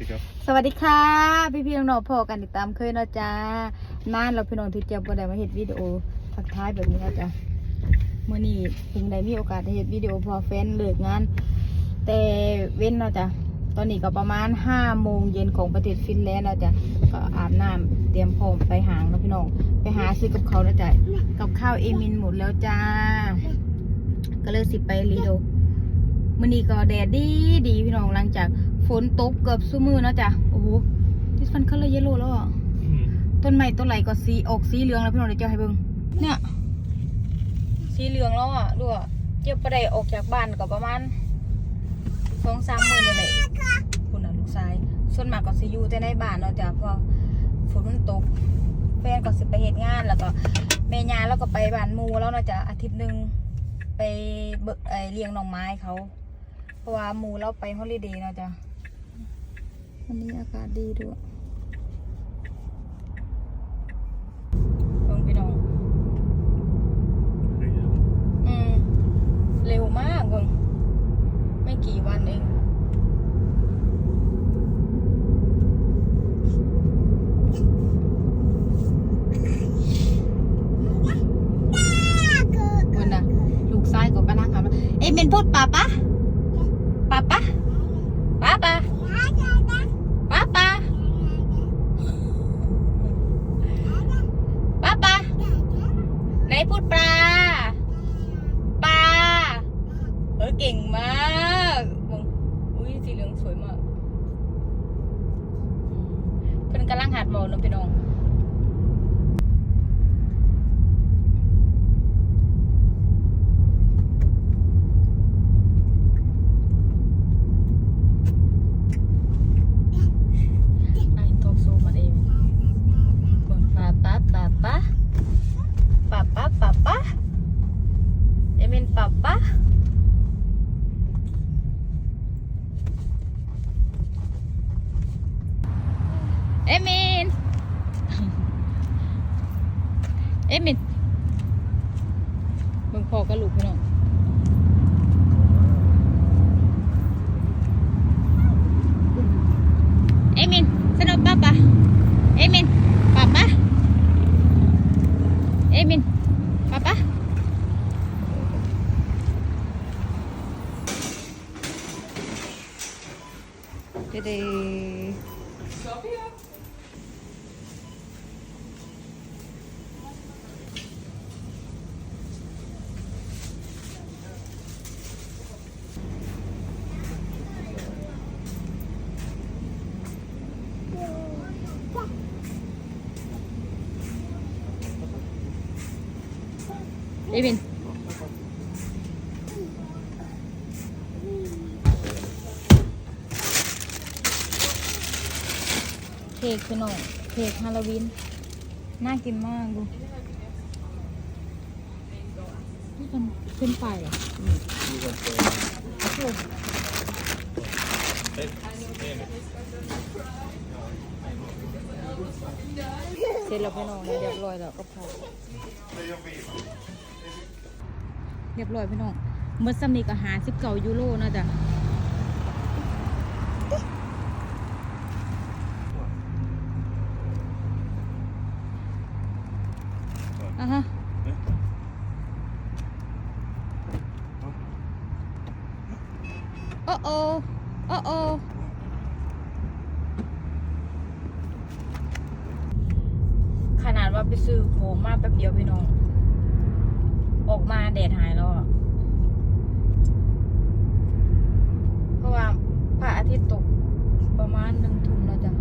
ดีครับ สวัสดีค่ะ พี่พี่น้องๆพอกันติดตามเคยเนาะจ้านานเราพี่น้องที่เจะบ่ได้มาเห็นวิดีโอทักทายแบบนี้เนาะจ้ะเมื่อนี้เพิ่งได้มีโอกาสได้เห็นวิดีโอพอแฟนเลิกงาน แต่เว้นเนาะจ้ะตอนนี้ก็ประมาณห้าโมงเย็นของประเทศฟินแลนด์เนาะจ้ะก็อาบน้ำเตรียมพร้อมไปหางเนาะพี่น้องไปหาซื้อกับเขาวเนาะจ้ะกับข้าวเอมินหมดแล้วจ้า ก็เลยสิไปรีโด มื่อนี้ก็แดดดีดีพี่น้องหลังจาก นตกเกือบซุมือเนาะจ้ะโอ้โหที่ฟันคัลเลอร์เยลโล่แล้วอะต้นไม้ต้นไหลก็สีออกสีเหลืองแล้วพี่น้องเดี๋ยวเจ้าให้เบิ่งเนี่ย สีเหลืองแล้วอะดูอะเจ้าประไดออกจากบ้านก็ประมาณสองสามหมื่นเลยแหละคุณน่ะลูกชายส่วนมากก็สิอยู่แต่ในบ้านเนาะจ้ะเพราะฝนมันตกแฟนก็สิไปเฮ็ดงานแล้วก็แม่ยาแล้วก็ไปบ้านหมูแล้วเนาะจ้ะอาทิตย์หนึ่งไปเบิกไอเลี้ยงหน่อไม้เขา เพราะว่าหมูเราไปฮอลิเดย์เนาะจ้ะ วันนี้อากาศดีด้วยเบิ่งพี่น้องอืมเร็วมากเบิ่งไม่กี่วันเองคนน่ะลูกซ้ายก็กำลังหาเอ้ยเมนพูดป่าปะป่าปะป่าปะป่าปะป่าปะไหน พูดปลา ปลา เออเก่งมากมึงอุ้ยสีเหลืองสวยมาก เพิ่นกำลังหัดบอกนาะพี่น้อง มึงพอก็ลุกพี่น้องเอมินสนับป้าปะเอมินป้าปะเอมินป้าปะเด็ด ค้กพี่น้องเค้กฮาโลวีนน่ากินมากดูนี่เป็นขึ้นไปเหรอโอ้โหเสร็จแล้วพี่น้องเรียบร้อยแล้วก็พอ รียบร้อยพี่น้องเมื่อซัมนี้ก็หาสิบเก้ายูโรนาะจ้ะอะฮะโอ้โอ้โอ้โอ้ขนาดว่าไปซื้อโคมาแป๊บเดียวพี่น้อง ออกมาแดดหายแล้วเพราะว่าพระอาทิตย์ตกประมาณนึงทุ่มแล้วจ้ะ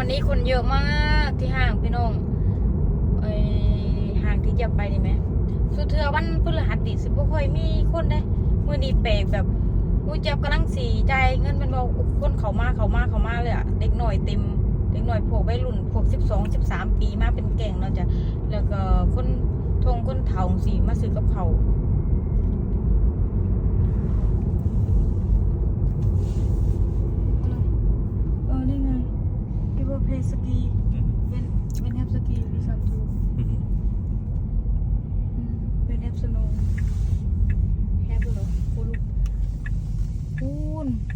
วันนี้คนเยอะมากที่ห้างพี่น้องเอ้ยห้างที่จะไปนี่ไหมสุดเทือวันพฤหัสดิสิบ่ค่อยมีคนได้มื่อนี้แปลกแบบกูเจ็บกำลังสีใจเงินมันบอกคนเขามาเขามาเขามาเลยอะเด็กหน่อยเต็มเด็กหน่อยพวกวัยรุ่นพวกสิบสองสิบสามปีมาเป็นแก่งเนาจะแล้วก็คนทงคนเฒ่าสีมาซื้อกับเขาว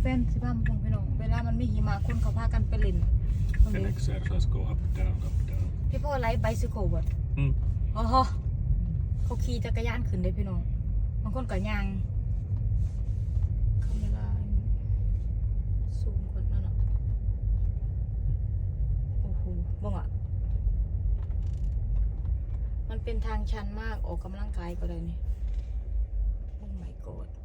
แฟนสิพามาส่งพี่น้องเวลา มันมีหิมะคนเขาพากันไปเล่นตรง And นี้ exercise go up, down, up, down. พี่พ่อไลฟ์ไบซิโคลบดอืมโอ้โหเขาขี่จักรยานขึ้นได้พี่น้องบางคนก็ย่างคาเมราซูมคนนั่นน่ะโอ้โหบ้งอะ มันเป็นทางชันมากออกกำลังกายก็ได้นี่โอ้ my god โอ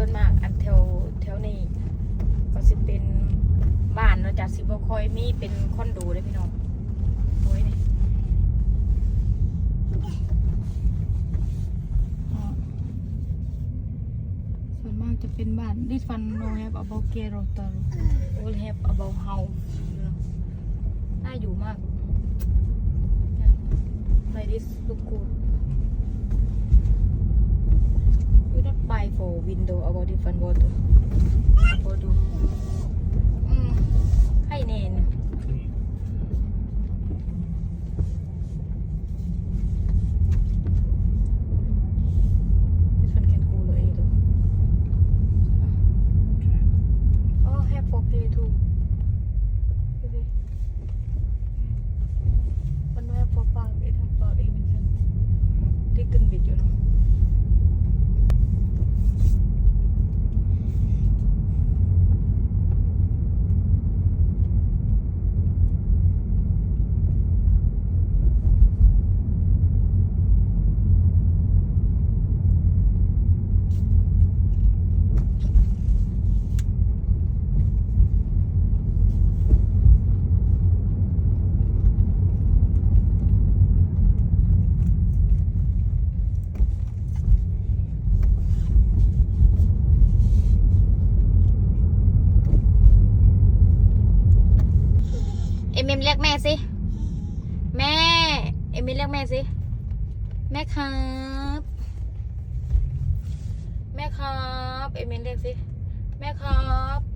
ส่วนมากอันแถวแถวนี้ก็สิเป็นบ้านเนาะจากสิบ่ค่อยมีเป็นคอนโดเลยพี่น้องโอ้ยนี่อ๋อส่วนมากจะเป็นบ้าน this one no have about Gerotar all have about house น่าอยู่มาก like this look good you not buy for window about different water. about มเรียกแม่สิ แม่ เอมิเรียกแม่สิ แม่ครับ แม่ครับ เอมิเรียกสิ แม่ครับ